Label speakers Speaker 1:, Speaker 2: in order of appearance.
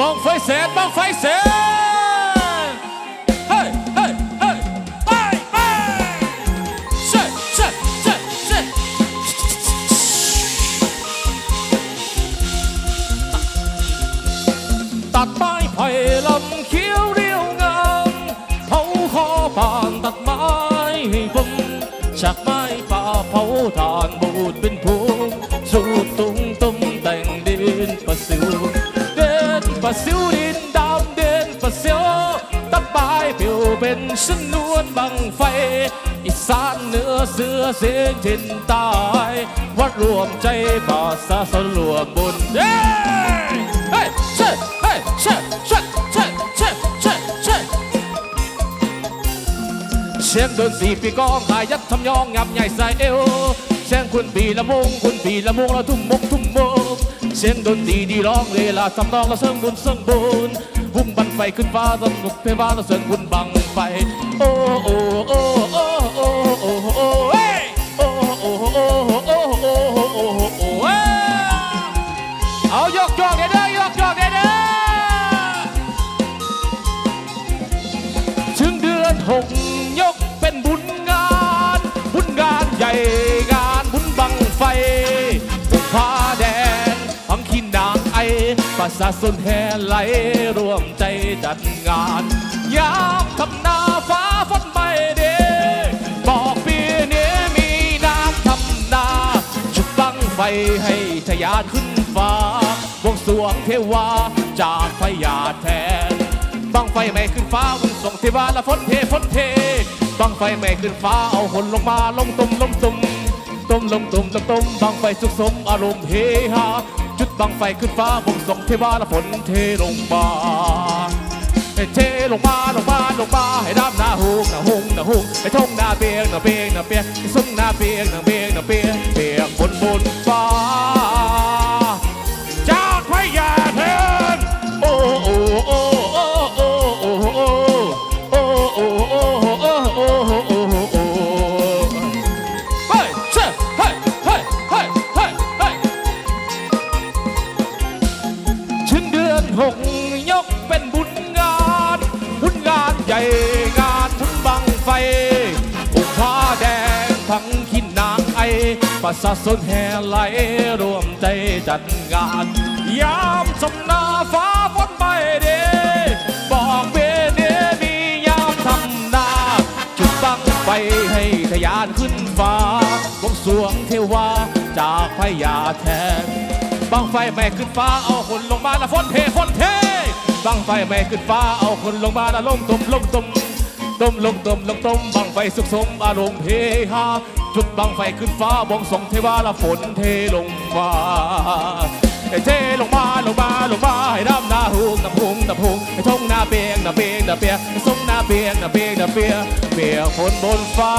Speaker 1: บังไฟแสนบังไฟแสนเฮ้ยเฮ้ยเฮ้ยไปไปเช่เช่เช่เช่ตัดไม้ไผ่ลำเขียวเรียวงามเผาคอผ่านตัดไม้ให้ผมจากไม้ป่าเผาถ่านบูดเป็นพ เป็นนวนบังไฟ อีสานเหนือเสือเสียงถิ่นใตายวัดรวมใจป่าสาสนรวมบุญเฮ้ยเฮ้ยเช่เฮ้ยเช่เช่เช่เช่เช่เช่เสียงดนตรีปีกองขายยัดทำยองงับใหญ่ใส่เอวเสียงคุณปีละมงคุณปีละมงแล้วทุ่มมกทุ่มมกเสียงดนตรีดีร้องเวลาทำนองแล้วเสริมบุญเสริมบุญบุ้งบันไฟขึ้นฟ้าสนุกเพลงบ้านแล้วเสริมบุญบัง ไฟ โอ้โอ้โอ้โอ้โอ้โอ้โอ้เอ้ยโอ้โอ้โอ้โอ้โอ้โอ้โอ้เอ้ยเอายกจอกเด้อยกจอกเด้อถึงเดือนหกยกเป็นบุญงาน บุญงานใหญ่งานบุญบังไฟฟ้าแดงพังขินางไอประชาชนแห่ไหลร่วมใจจัดงาน ยามทำนาฟ้าฝนไม่เดบอกปีนี้มีน้ำทำนาจุดบังไฟให้ทะยานขึ้นฟ้าบวงสวงเทวาจากพญาแทนบังไฟไม่ขึ้นฟ้าบุญส่งเทวาละฝนเทฝนเทบังไฟไม่ขึ้นฟ้าเอาคนลงมาลงตุ่มลงตุ่มตุ่มลงตุ่มลงตุ่มบังไฟสุขสมอารมณ์เฮฮาจุดบังไฟขึ้นฟ้าบุญส่งเทวาละฝนเทลงมา ให้เทลงมาลงมาลงมาให้ดำหน้าหงหน้าหงหน้าหงให้ทงหน้าเบียงหน้าเบียงหน้าเบียงให้สุ่งหน้าเบียงหน้าเบียง ประชาชนแห่ไหลรวมใจจัดงาน ยามสำนาฟ้าฝนไม่เดบอกเบเนมียามทำนา จุดบังไฟให้ทยานขึ้นฟ้าบวงสวงเทวาจากพญาแทนบังไฟไม่ขึ้นฟ้าเอาคนลงมาละฝนเทฝนเทบังไฟไม่ขึ้นฟ้าเอาคนลงมาละลงตุ่มลงตุ่ม ต้มลงต้มลงต้มบังไฟสุขสมอารมณ์เฮฮาจุดบังไฟขึ้นฟ้าบองสองเทวาละฝนเทลงมาให้เทลงมาลงมาลงมาให้ดำหน้าหุงน้ำหุงน้ำหุงให้ทงหน้าเปียงหน้าเปียงหน้าเปียงให้ส่งหน้าเปียงหน้าเปียงหน้าเปียงเปียงฝนบนฟ้า